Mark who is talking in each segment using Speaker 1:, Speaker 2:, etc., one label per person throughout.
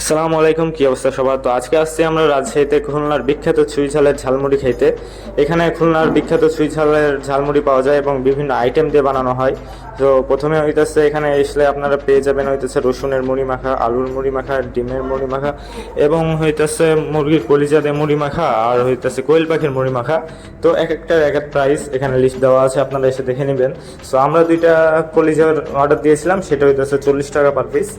Speaker 1: আসসালামু আলাইকুম, কি অবস্থা সবার? তো আজকে আসছি আমরা রাজশাহীতে খুলনার বিখ্যাত ছুঁই ঝালের ঝালমুড়ি খাইতে। এখানে খুলনার বিখ্যাত ছুঁই ঝালের ঝালমুড়ি পাওয়া যায় এবং বিভিন্ন আইটেম দিয়ে বানানো হয়। তো প্রথমে হইতেছে এখানে এসলে আপনারা পেয়ে যাবেন হইতেছে রসুনের মুড়ি মাখা, আলুর মুড়ি মাখা, ডিমের মুড়ি মাখা এবং হইতেছে মুরগির কলিজা মুড়ি মাখা আর হইতেছে কোয়েল পাখির মুড়ি মাখা। তো এক একটার এক এক প্রাইস এখানে লিস্ট দেওয়া আছে, আপনারা এসে দেখে নেবেন। সো আমরা দুইটা কলিজার অর্ডার দিয়েছিলাম, সেটা হইতেছে চল্লিশ টাকা পার পিস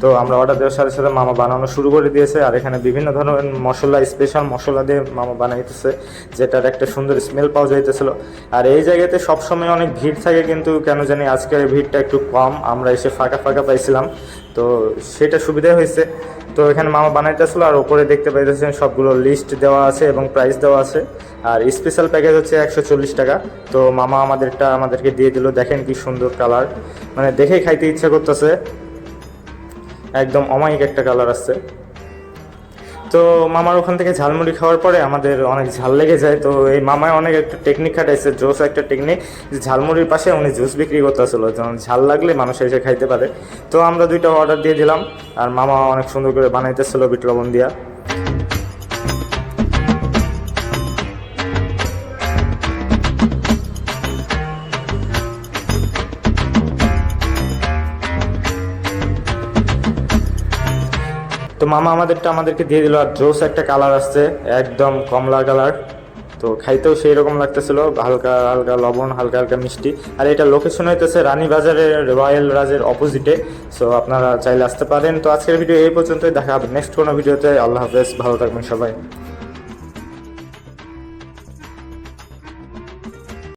Speaker 1: তো আমরা অর্ডার দেওয়ার সাথে সাথে মামা বানানো শুরু করে দিয়েছে। আর এখানে বিভিন্ন ধরনের মশলা স্পেশাল মশলা দিয়ে মামা বানাইতেছে, যেটার একটা সুন্দর স্মেল পাওয়া যাইতেছিল। আর এই জায়গাতে সবসময় অনেক ভিড় থাকে কিন্তু কেন জানি আজকের ভিড়টা একটু কম। আমরা এসে ফাঁকা ফাঁকা পাইছিলাম। তো সেটা সুবিধা হয়েছে। তো এখানে মামা বানাইতেছিল আর ওপরে দেখতে পাইতেছেন সবগুলো লিস্ট দেওয়া আছে এবং প্রাইস দেওয়া আছে। আর স্পেশাল প্যাকেজ হচ্ছে একশো চল্লিশ টাকা। তো মামা আমাদেরটা, আমাদেরকে দিয়ে দিল। দেখেন কি সুন্দর কালার মানে দেখেই খাইতে ইচ্ছা করতেছে। একদম অমায়িক একটা কালার আসছে। তো মামার ওখান থেকে ঝালমুড়ি খাওয়ার পরে আমাদের অনেক ঝাল লেগে যায়। তো এই মামায় অনেক একটা টেকনিক খাটাইছে, জোস একটা টেকনিক যে ঝালমুড়ির পাশে উনি জুস বিক্রি করতেছিল। যেমন ঝাল লাগলে মানুষ এসে খাইতে পারে। তো আমরা দুইটা অর্ডার দিয়ে দিলাম, আর মামা অনেক সুন্দর করে বানাইতেছিল বিট লবণ দিয়া। তো মামা আমাদেরটা আমাদেরকে দিয়ে দিল, আর জোস একটা কালার আসছে, একদম কমলা কালার তো খাইতেও সেই রকম লাগতেছিল, হালকা হালকা লবণ, হালকা হালকা মিষ্টি। আর এটা লোকেশন হইতেছে রানীবাজারের রয়্যাল রাজের অপোজিটে সো আপনারা চাইলে আসতে পারেন। তো আজকের ভিডিও এই পর্যন্তই, দেখা হবে নেক্সট কোনো ভিডিওতে আল্লাহ হাফেজ, ভালো থাকবেন সবাই।